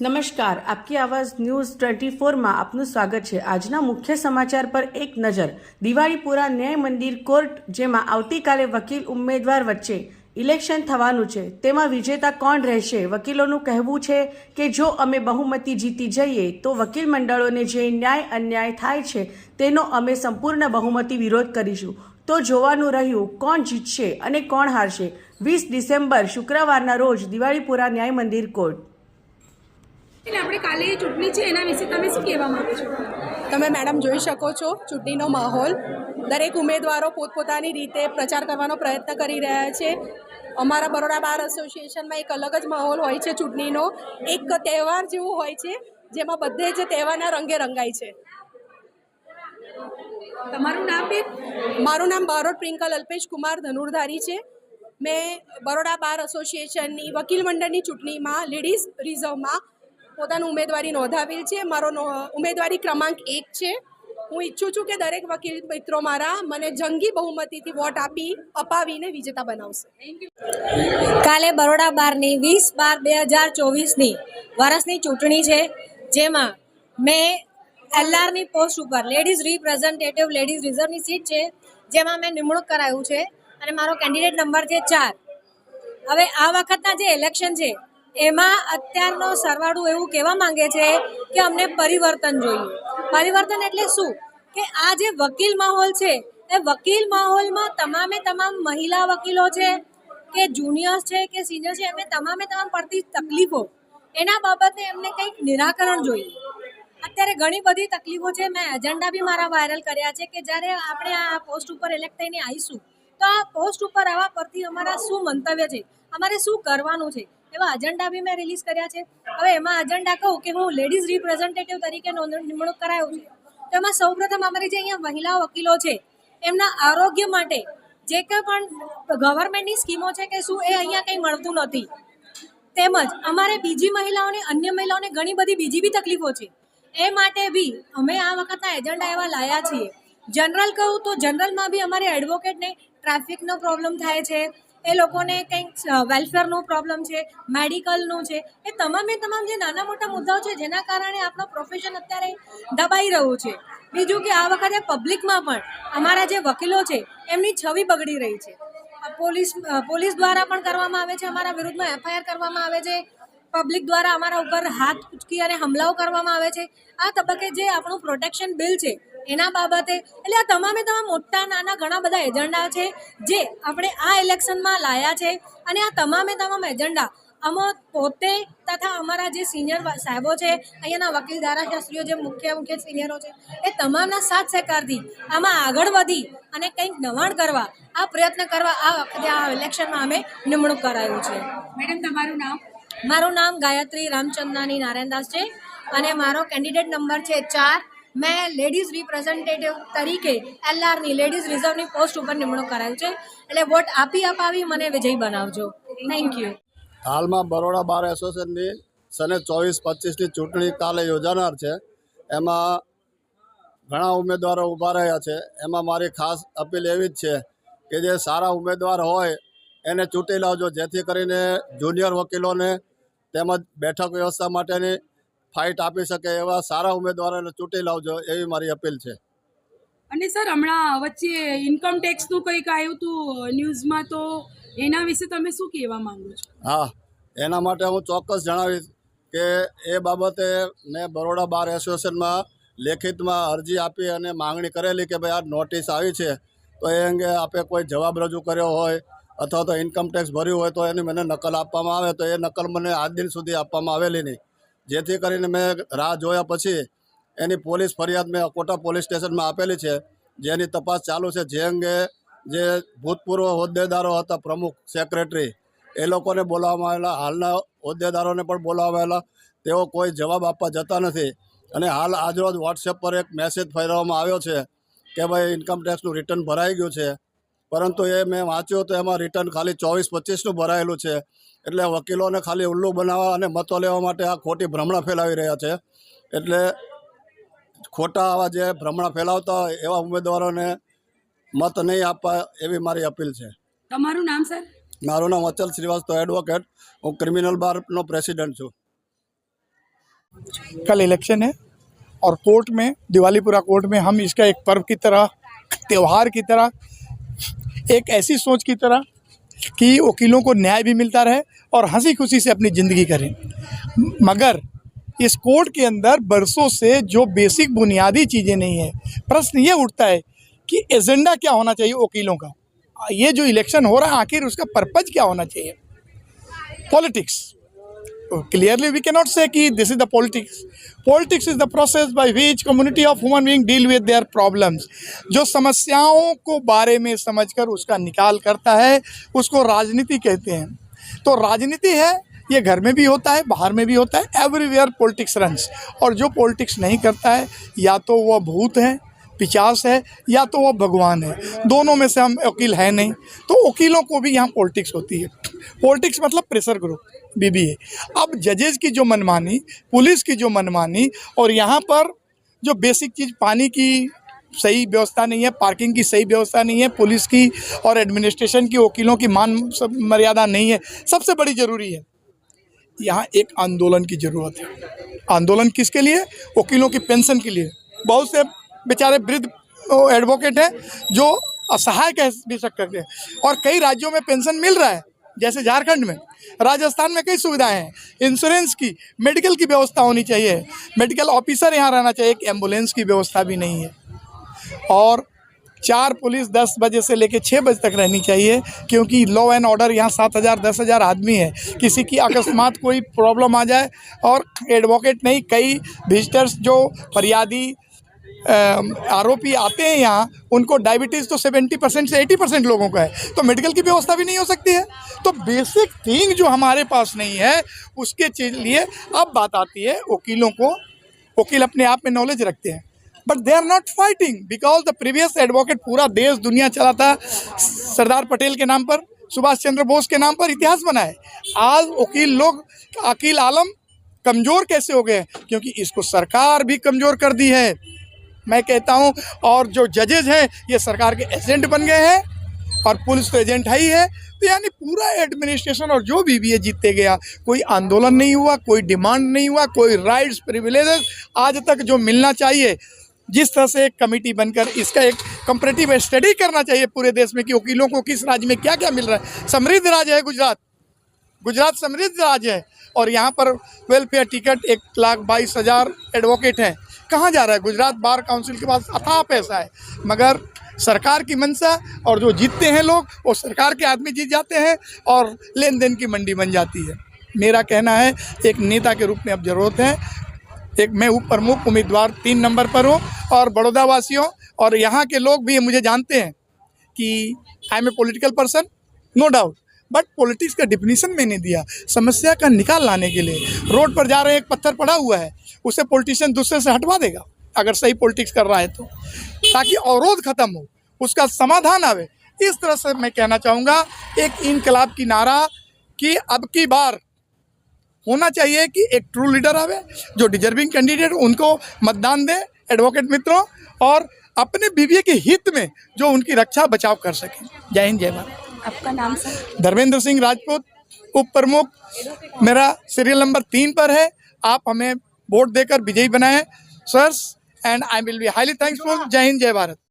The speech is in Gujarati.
નમસ્કાર, આપકી આવાજ ન્યૂઝ ટ્વેન્ટી ફોરમાં આપનું સ્વાગત છે. આજના મુખ્ય સમાચાર પર એક નજર. દિવાળીપુરા ન્યાય મંદિર કોર્ટ, જેમાં આવતીકાલે વકીલ ઉમેદવાર વચ્ચે ઇલેક્શન થવાનું છે. તેમાં વિજેતા કોણ રહેશે? વકીલોનું કહેવું છે કે જો અમે બહુમતી જીતી જઈએ, તો વકીલ મંડળોને જે ન્યાય અન્યાય થાય છે, તેનો અમે સંપૂર્ણ બહુમતી વિરોધ કરીશું. તો જોવાનું રહ્યું, કોણ જીતશે અને કોણ હારશે? વીસ ડિસેમ્બર, શુક્રવારના રોજ દિવાળીપુરા ન્યાય મંદિર કોર્ટ. આપણે કાલે ચૂંટણી છે એના વિશે તમે શું કહેવા માંગો છો? તમે મેડમ જોઈ શકો છો ચૂંટણીનો માહોલ. દરેક ઉમેદવારો પોતપોતાની રીતે પ્રચાર કરવાનો પ્રયત્ન કરી રહ્યા છે. અમારા બરોડા બાર એસોસિએશનમાં એક અલગ જ માહોલ હોય છે ચૂંટણીનો. એક તહેવાર જેવું હોય છે જેમાં બધે જ તહેવારના રંગે રંગાય છે. તમારું નામ બેન? મારું નામ બારોટ પ્રિંકલ અલ્પેશ કુમાર ધનુર્ધારી છે. મેં બરોડા બાર એસોસિએશનની વકીલ મંડળની ચૂંટણીમાં લેડીઝ રિઝર્વમાં પોતાનું ઉમેદવારી નોંધાવેલ છે. મારો ઉમેદવારી ક્રમાંક એક છે. હું ઈચ્છું છું કે દરેક વકીલ મિત્રો મારા મને જંગી બહુમતીથી વોટ આપી, અપાવીને વિજેતા બનાવશે. કાલે બરોડા બારની વીસ બાર બે હજાર ચોવીસની વર્ષની ચૂંટણી છે, જેમાં મેં એલઆરની પોસ્ટ ઉપર લેડીઝ રિપ્રેઝેન્ટેટિવ લેડીઝ રિઝર્વની સીટ છે, જેમાં મેં નિમણૂક કરાયું છે અને મારો કેન્ડિડેટ નંબર છે ચાર. હવે આ વખતના જે ઇલેક્શન છે એમાં અત્યારનો સરવાળું એવું કહેવા માંગે છે કે અમને પરિવર્તન જોઈએ. પરિવર્તન એટલે શું? કે આ જે વકીલ માહોલ છે, એ વકીલ માહોલમાં તમામે તમામ મહિલા વકીલો છે, કે જુનિયર્સ છે, કે સિનિયર છે, એમને તમામે તમામ પડતી તકલીફો, એના બાબતે એમને કંઈક નિરાકરણ જોઈએ. અત્યારે ઘણી બધી તકલીફો છે. મેં એજન્ડા બી મારા વાયરલ કર્યા છે કે જ્યારે આપણે આ પોસ્ટ ઉપર ઇલેક્ટ થઈને આવીશું તો આ પોસ્ટ ઉપર આવવા પરથી અમારા શું મંતવ્ય છે? અમારે શું કરવાનું છે? એવા અજન્ડા બી મેં રિલીઝ કર્યા છે. હવે એમાં અજંડા કહું કે હું લેડીઝ રિપ્રેઝેન્ટેટિવ તરીકે નિમણૂક કરાયો છે. તો એમાં સૌપ્રથમ અમારી જે અહીંયા મહિલા વકીલો છે, એમના આરોગ્ય માટે જે કંઈ પણ ગવર્મેન્ટની સ્કીમો છે કે શું એ અહીંયા કંઈ મળતું નથી. તેમજ અમારે બીજી મહિલાઓને, અન્ય મહિલાઓને ઘણી બધી બીજી બી તકલીફો છે. એ માટે બી અમે આ વખતના એજન્ડા એવા લાયા છીએ. જનરલ કહું તો જનરલમાં બી અમારે એડવોકેટને ટ્રાફિકનો પ્રોબ્લેમ થાય છે એ લોકોને કંઈક વેલફેરનો પ્રોબ્લેમ છે મેડિકલનું છે, એ તમામે તમામ જે નાના મોટા મુદ્દાઓ છે, જેના કારણે આપણો પ્રોફેશન અત્યારે દબાઈ રહ્યું છે. બીજું કે આ વખતે પબ્લિકમાં પણ અમારા જે વકીલો છે, એમની છબી બગડી રહી છે. પોલીસ પોલીસ દ્વારા પણ કરવામાં આવે છે, અમારા વિરુદ્ધમાં એફઆઈઆર કરવામાં આવે છે પબ્લિક દ્વારા અમારા ઉપર હાથ ઉચકી અને હમલાઓ કરવામાં આવે છે. આ તબક્કે જે આપણું પ્રોટેક્શન બિલ છે એના બાબતે એટલે આ તમામે તમામ મોટા નાના ઘણા બધા એજન્ડા છે જે આપણે આ ઇલેક્શનમાં લાયા છે અને આ તમામે તમામ એજન્ડા આમાં પોતે તથા અમારા જે સિનિયર સાહેબો છે અહીંયાના વકીલ ધારાશાસ્ત્રીઓ જે મુખ્ય મુખ્ય સિનિયરો છે એ તમામના સાથ સહકારથી આમાં આગળ વધી અને કંઈક નવાણ કરવા આ પ્રયત્ન કરવા આ વખતે આ ઇલેક્શનમાં અમે નિમણૂક કરાયું છે. મેડમ તમારું નામ? મારું નામ ગાયત્રી રામચંદ્રાની નારાયણદાસ છે અને મારો કેન્ડિડેટ નંબર છે ચાર મેં લેડીઝ રિપ્રેઝેન્ટેટિવ તરીકે એલઆરની લેડીઝ રિઝર્વની પોસ્ટ ઉપર નિમણૂક કરાયું છે. એટલે વોટ આપી અપાવી, મને વિજય બનાવજો. થેન્ક યુ હાલમાં બરોડા બાર એસોસિએશનની સને ચોવીસ પચીસની ચૂંટણી કાલે યોજાનાર છે. એમાં ઘણા ઉમેદવારો ઊભા રહ્યા છે. એમાં મારી ખાસ અપીલ એવી જ છે કે જે સારા ઉમેદવાર હોય, એને ચૂંટી લાવજો. જેથી કરીને જુનિયર વકીલોને તેમજ બેઠક વ્યવસ્થા માટેની ફાઇટ આપી શકે એવા સારા ઉમેદવારોને ચૂંટી લાવજો એવી મારી અપીલ છે. અને સર હમણાં વચ્ચે ઇન્કમ ટેક્સનું કંઈક આવ્યું હતું ન્યૂઝમાં તો એના વિશે તમે શું કહેવા માંગો છો? હા એના માટે હું ચોક્કસ જણાવીશ કે એ બાબતે મેં બરોડા બાર એસોસિએશનમાં લેખિતમાં અરજી આપી અને માંગણી કરેલી કે ભાઈ આ નોટિસ આવી છે તો એ અંગે આપે કોઈ જવાબ રજૂ કર્યો હોય અથવા તો ઇન્કમ ટેક્સ ભર્યું હોય તો એની મને નકલ આપવામાં આવે તો એ નકલ મને આજ દિન સુધી આપવામાં આવેલી નહીં. જેથી કરીને મેં રાહ જોયા પછી એની પોલીસ ફરિયાદ મેં કોટા પોલીસ સ્ટેશનમાં આપેલી છે. જેની તપાસ ચાલુ છે. જે અંગે જે ભૂતપૂર્વ હોદ્દેદારો હતા, પ્રમુખ, સેક્રેટરી, એ લોકોને બોલાવવામાં આવેલા હાલના હોદ્દેદારોને પણ બોલાવવામાં આવેલા તેઓ કોઈ જવાબ આપવા જતા નથી. અને હાલ આજરોજ વોટ્સએપ પર એક મેસેજ ફેરવવામાં આવ્યો છે કે ભાઈ ઇન્કમ ટેક્સનું રિટર્ન ભરાઈ ગયું છે. પરંતુ એ મેં વાંચ્યું તો એમાં રિટર્ન ખાલી ચોવીસ પચીસનું ભરાયેલું છે એટલે વકીલોને ખાલી ઉલ્લુ બનાવવા અને મતો લેવા માટે આ ખોટી ભ્રમણા ફેલાવી રહ્યા છે એટલે ખોટા આવા જે ભ્રમણા ફેલાવતા હોય એવા ઉમેદવારોને મત નહીં આપવા એવી મારી અપીલ છે તમારું નામ સર મારું નામ અચલ શ્રીવાસ્તવ એડવોકેટ હું ક્રિમિનલ બારનો પ્રેસિડન્ટ છું कल इलेक्शन है और कोर्ट में दिवालीपुरा कोर्ट में हम इसका एक पर्व की तरह त्यौहार की तरह एक ऐसी सोच की तरह कि वकीलों को न्याय भी मिलता रहे और हँसी खुशी से अपनी ज़िंदगी करें। मगर इस कोर्ट के अंदर बरसों से जो बेसिक बुनियादी चीज़ें नहीं है, प्रश्न ये उठता है कि एजेंडा क्या होना चाहिए वकीलों का? ये जो इलेक्शन हो रहा है, आखिर उसका पर्पज क्या होना चाहिए? Politics. Clearly we cannot say कि this is the politics. Politics is the process by which community of human being deal with their problems. जो समस्याओं को बारे में समझकर उसका निकाल करता है, उसको राजनीति कहते हैं। तो राजनीति है, ये घर में भी होता है, बाहर में भी होता है एवरीवेयर पॉलिटिक्स रन्स और जो पॉलिटिक्स नहीं करता है, या तो वह भूत है, पिचास है, या तो वह भगवान है। दोनों में से हम वकील हैं नहीं। तो वकीलों को भी यहाँ पॉलिटिक्स होती है। पॉलिटिक्स मतलब प्रेशर ग्रुप बीबीए अब जजेज की जो मनमानी, पुलिस की जो मनमानी, और यहाँ पर जो बेसिक चीज़, पानी की सही व्यवस्था नहीं है, पार्किंग की सही व्यवस्था नहीं है, पुलिस की और एडमिनिस्ट्रेशन की, वकीलों की मान मर्यादा नहीं है, सबसे बड़ी ज़रूरी है। यहाँ एक आंदोलन की ज़रूरत है। आंदोलन किसके लिए? वकीलों की पेंशन के लिए। बहुत से बेचारे वृद्ध एडवोकेट हैं जो असहाय कह भी सकते हैं। और कई राज्यों में पेंशन मिल रहा है। जैसे झारखंड में, राजस्थान में कई सुविधाएँ हैं। इंश्योरेंस की मेडिकल की व्यवस्था होनी चाहिए। मेडिकल ऑफिसर यहाँ रहना चाहिए, एक एंबुलेंस की व्यवस्था भी नहीं है। और चार पुलिस दस बजे से लेकर छः बजे तक रहनी चाहिए, क्योंकि लॉ एंड ऑर्डर यहाँ सात हज़ार, दस हज़ार आदमी है। किसी की अकस्मात कोई प्रॉब्लम आ जाए, और एडवोकेट नहीं, कई विजिटर्स जो फरियादी आरोपी आते हैं यहाँ, उनको डायबिटीज़ तो सेवेंटी परसेंट से एटी परसेंट लोगों का है तो मेडिकल की व्यवस्था भी नहीं हो सकती है। तो बेसिक थिंग जो हमारे पास नहीं है, उसके चीज़ लिए अब बात आती है वकीलों को, वकील अपने आप में नॉलेज रखते हैं। But they are not fighting because the previous advocate पूरा देश, दुनिया चला था सरदार पटेल के नाम पर, सुभाष चंद्र बोस के नाम पर इतिहास बना है। आज वकील लोग, अकील आलम कमज़ोर कैसे हो गए क्योंकि इसको सरकार भी कमज़ोर कर दी है। मैं कहता हूँ, और जो जजेज हैं, ये सरकार के एजेंट बन गए हैं, और पुलिस तो एजेंट है ही है। तो यानी पूरा एडमिनिस्ट्रेशन और जो भी भी जीतते गया, कोई आंदोलन नहीं हुआ, कोई डिमांड नहीं हुआ, कोई राइट्स प्रिविलेजेस आज तक जो मिलना चाहिए, जिस तरह से एक कमेटी बनकर इसका एक कंपरेटिव स्टडी करना चाहिए पूरे देश में कि वकीलों को किस राज्य में क्या क्या मिल रहा है। समृद्ध राज्य है गुजरात। गुजरात समृद्ध राज्य है, और यहाँ पर वेलफेयर टिकट एक लाख बाईस हज़ार एडवोकेट हैं। कहाँ जा रहा है? गुजरात बार काउंसिल के पास अथाह पैसा है। मगर सरकार की मंशा और जो जीतते हैं लोग, वो सरकार के आदमी जीत जाते हैं और लेन देन की मंडी बन जाती है। मेरा कहना है, एक नेता के रूप में अब ज़रूरत है। एक मैं उप प्रमुख, उम्मीदवार तीन नंबर पर हूँ। और बड़ौदा वासियों और यहाँ के लोग भी मुझे जानते हैं कि I am a political person no doubt but politics का डिफिनीशन मैंने दिया। समस्या का निकाल लाने के लिए। रोड पर जा रहे हैं, एक पत्थर पड़ा हुआ है। उसे पॉलिटिशियन दूसरे से हटवा देगा अगर सही पॉलिटिक्स कर रहा है तो। ताकि अवरोध खत्म हो उसका समाधान आवे। इस तरह से मैं कहना चाहूँगा एक इनकलाब की नारा कि अब की बार होना चाहिए कि एक ट्रू लीडर आवे जो डिजर्विंग कैंडिडेट उनको मतदान दे एडवोकेट मित्रों और अपने बीवी के हित में जो उनकी रक्षा बचाव कर सकें। जय हिंद जय भारत। आपका नाम सर? धर्मेंद्र सिंह राजपूत उप प्रमुख। मेरा सीरियल नंबर तीन पर है। आप हमें वोट देकर विजयी बनाएं sirs and I will be highly thanksful जय हिंद जय भारत